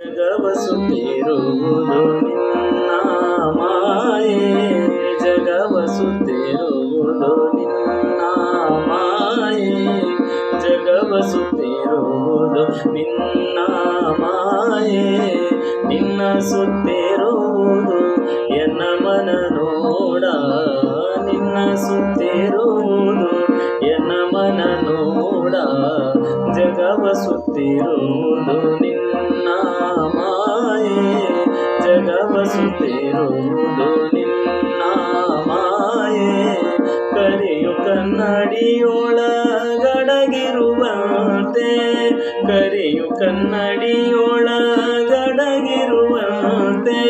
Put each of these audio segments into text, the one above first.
ಜಗವ ಸುತ್ತಿರುವುದು ನಿನ್ನ ಮಾಯೆ ಜಗವ ಸುತ್ತಿರುವುದು ನಿನ್ನ ಮಾಯೆ, ಜಗವ ಸುತ್ತಿರುವುದು, ನಿನ್ನ ಮಾಯೆ ನಿನ್ನ ಸುತ್ತಿರುವುದು ಎನ್ನ ಮನ ನಿನ್ನ ಸುತ್ತಿರುವುದು ಎನ್ನ ಮನ ನೋಡ ಜಗವ ಸುತ್ತಿರುವುದು, ನಿನ್ನ ಜಗವ ಸುತ್ತಿರುವುದು ನಿನ್ನ ಮಾಯೆ ಕರೆಯು ಕನ್ನಡಿಯೊಳಗಡಗಿರುವಂತೆ. ಕರೆಯು ಕನ್ನಡಿಯೊಳಗಡಗಿರುವಂತೆ.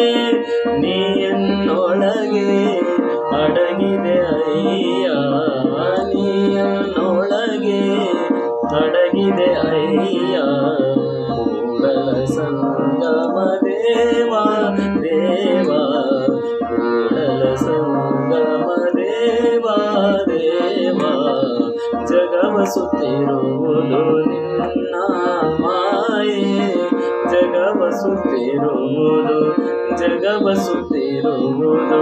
ನೀಯನ್ನೊಳಗೆ ಅಡಗಿದೆ ಅಯ್ಯ, ನೀಯನ್ನೊಳಗೆ ಅಡಗಿದೆ ಅಯ್ಯ. ಸಂಗಮ ದೇವ ಜಗವ ಸುತ್ತಿರುವುದು ನಿನ್ನ ಮಾಯೆ ಜಗವ ಸುತ್ತಿರುವುದು ಜಗವ ಸುತ್ತಿರುವುದು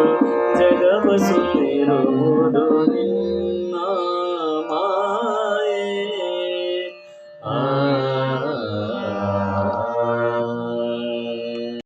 ಜಗವ ಸುತ್ತಿರುವುದು ನಿನ್ನ